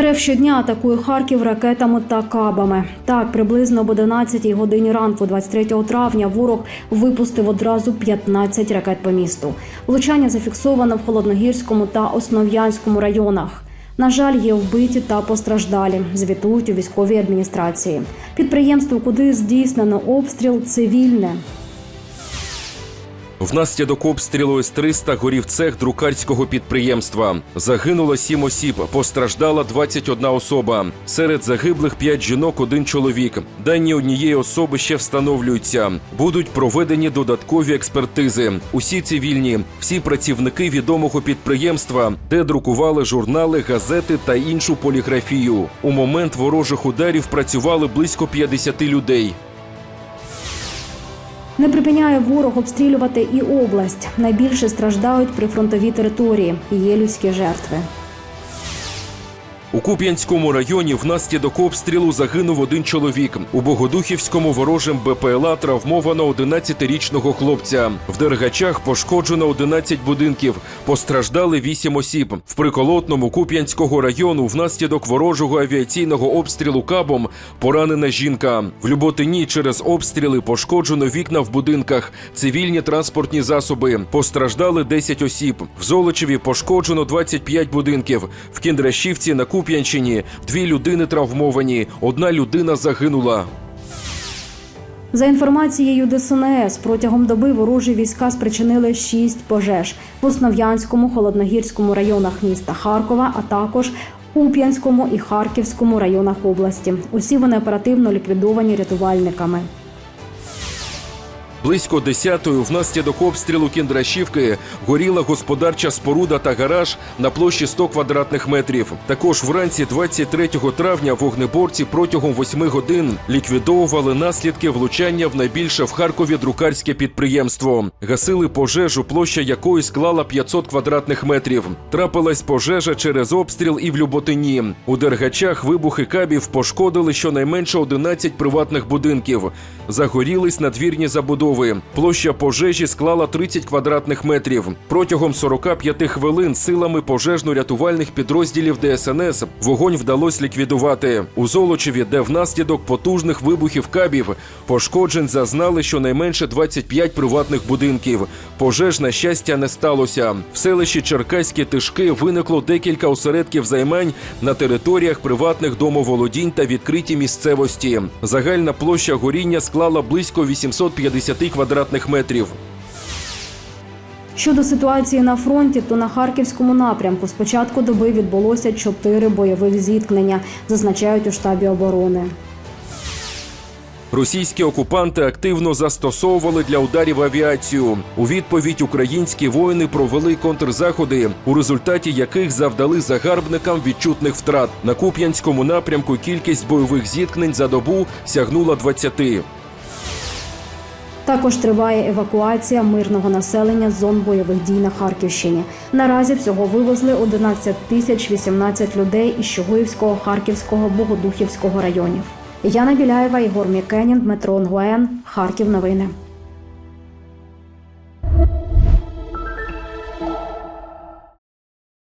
РФ щодня атакує Харків ракетами та кабами. Так, приблизно об 11 годині ранку, 23 травня, ворог випустив одразу 15 ракет по місту. Влучання зафіксовано в Холодногірському та Основ'янському районах. На жаль, є вбиті та постраждалі. Звітують у військовій адміністрації. Підприємство, куди здійснено обстріл, цивільне. Внаслідок обстрілу С-300 горів цех друкарського підприємства. Загинуло сім осіб, постраждала 21 особа. Серед загиблих 5 жінок, один чоловік. Дані однієї особи ще встановлюються. Будуть проведені додаткові експертизи. Усі цивільні, всі працівники відомого підприємства, де друкували журнали, газети та іншу поліграфію. У момент ворожих ударів працювали близько 50 людей. Не припиняє ворог обстрілювати і область. Найбільше страждають прифронтові території. Є людські жертви. У Куп'янському районі внаслідок обстрілу загинув один чоловік. У Богодухівському ворожим БПЛА травмовано 11-річного хлопця. В Дергачах пошкоджено 11 будинків. Постраждали 8 осіб. В приколотному Куп'янського району внаслідок ворожого авіаційного обстрілу кабом поранена жінка. В Люботині через обстріли пошкоджено вікна в будинках, цивільні транспортні засоби. Постраждали 10 осіб. В Золочеві пошкоджено 25 будинків. В Кіндрашівці на Куп'янщині дві людини травмовані, одна людина загинула. За інформацією ДСНС, протягом доби ворожі війська спричинили шість пожеж в Основ'янському, Холодногірському районах міста Харкова, а також Куп'янському і Харківському районах області. Усі вони оперативно ліквідовані рятувальниками. Близько десятої внаслідок обстрілу Кіндрашівки горіла господарча споруда та гараж на площі 100 квадратних метрів. Також вранці 23 травня вогнеборці протягом 8 годин ліквідовували наслідки влучання в найбільше в Харкові друкарське підприємство. Гасили пожежу, площа якої склала 500 квадратних метрів. Трапилась пожежа через обстріл і в Люботині. У Дергачах вибухи кабів пошкодили щонайменше 11 приватних будинків. Загорілись надвірні забудови. Площа пожежі склала 30 квадратних метрів. Протягом 45 хвилин силами пожежно-рятувальних підрозділів ДСНС вогонь вдалося ліквідувати. У Золочеві, де внаслідок потужних вибухів кабів пошкоджень зазнали щонайменше 25 приватних будинків. Пожеж, на щастя, не сталося. В селищі Черкаські Тишки виникло декілька осередків займань на територіях приватних домоволодінь та відкритій місцевості. Загальна площа горіння склала близько 850 квадратних метрів. Щодо ситуації на фронті, то на харківському напрямку з початку доби відбулося чотири бойових зіткнення, зазначають у штабі оборони. Російські окупанти активно застосовували для ударів авіацію. У відповідь українські воїни провели контрзаходи, у результаті яких завдали загарбникам відчутних втрат. На Куп'янському напрямку кількість бойових зіткнень за добу сягнула 20. Також триває евакуація мирного населення з зон бойових дій на Харківщині. Наразі всього вивезли 11 тисяч 18 людей із Чугуївського, Харківського, Богодухівського районів. Яна Біляєва, Ігор Мікенін, Дмитро Нгуен, Харків. Новини.